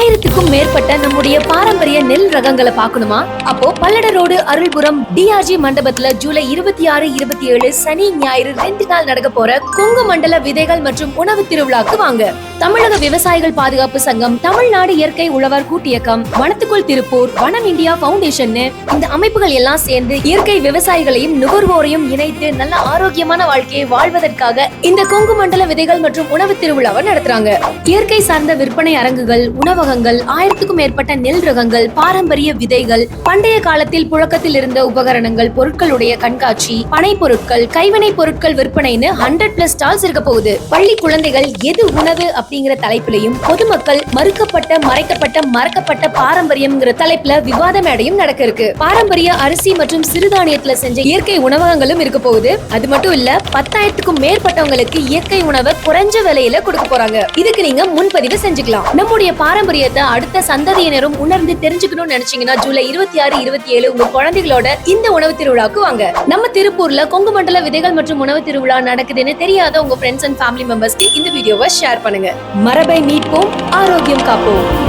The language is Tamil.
ஆயிரத்துக்கும் மேற்பட்ட நம்முடைய பாரம்பரிய நெல் ரகங்களை பார்க்கணுமா? அப்போ பல்லட ரோடு அருள்புரம் டிஆர்ஜி மண்டபத்துல ஜூலை இருபத்தி ஆறு இருபத்தி ஏழு சனி ஞாயிறு ரெண்டு நாள் நடக்க போற கொங்கு மண்டல விதைகள் மற்றும் உணவு திருவிழாக்கு வாங்க. தமிழக விவசாயிகள் பாதுகாப்பு சங்கம் தமிழ்நாடு இயற்கை உழவர் கூட்டியக்கம் வனத்துக்குள் திருப்பூர் வனம் இந்தியா பவுண்டேஷன் இந்த அமைப்புகள் எல்லாம் சேர்ந்து இயற்கை விவசாயிகளையும் நுகர்வோரையும் இணைத்து நல்ல ஆரோக்கியமான வாழ்க்கையை வாழ்வதற்காக இந்த கொங்கு மண்டல விதைகள் மற்றும் உணவு திருவிழாவை நடத்துறாங்க. இயற்கை சார்ந்த விற்பனை அரங்குகள் உணவகங்கள் ஆயிரத்துக்கும் மேற்பட்ட நெல் ரகங்கள் பாரம்பரிய விதைகள் பண்டைய காலத்தில் புழக்கத்தில் இருந்த உபகரணங்கள் பொருட்களுடைய கண்காட்சி பனை பொருட்கள் கைவினை பொருட்கள் விற்பனைன்னு ஹண்ட்ரட் பிளஸ் ஸ்டால்ஸ் இருக்க போகுது. பள்ளி குழந்தைகள் எது உணவு அப்படிங்கிற தலைப்பிலையும் பொதுமக்கள் மறுக்கப்பட்ட மறைக்கப்பட்ட மறக்கப்பட்ட பாரம்பரியம்ங்கிற தலைப்புல விவாத மேடையும் நடக்க இருக்கு. பாரம்பரிய அரிசி மற்றும் சிறுதானியத்துல செஞ்ச இயற்கை உணவகங்களும் இருக்க போகுது. அது மட்டும் இல்ல பத்தாயிரத்துக்கும் மேற்பட்டவங்களுக்கு இயற்கை உணவை குறைஞ்ச விலையில கொடுக்க போறாங்க. இதுக்கு நீங்க முன்பதிவு செஞ்சுக்கலாம். நம்முடைய பாரம்பரியத்தை அடுத்த சந்ததியினரும் உணர்ந்து தெரிஞ்சுக்கணும்னு நினைச்சீங்கன்னா ஜூலை இருபத்தி ஆறு இருபத்தி ஏழு உங்க குழந்தைகளோட இந்த உணவு திருவிழாக்கு வாங்க. நம்ம திருப்பூர்ல கொங்கு மண்டல விதைகள் மற்றும் உணவு திருவிழா நடக்குதுன்னு தெரியாத உங்க ஃப்ரெண்ட்ஸ் அண்ட் ஃபேமிலி மெம்பர்ஸ்க்கு இந்த வீடியோவை ஷேர் பண்ணுங்க. மரபை மீட்போம் ஆரோக்கியம் காப்போம்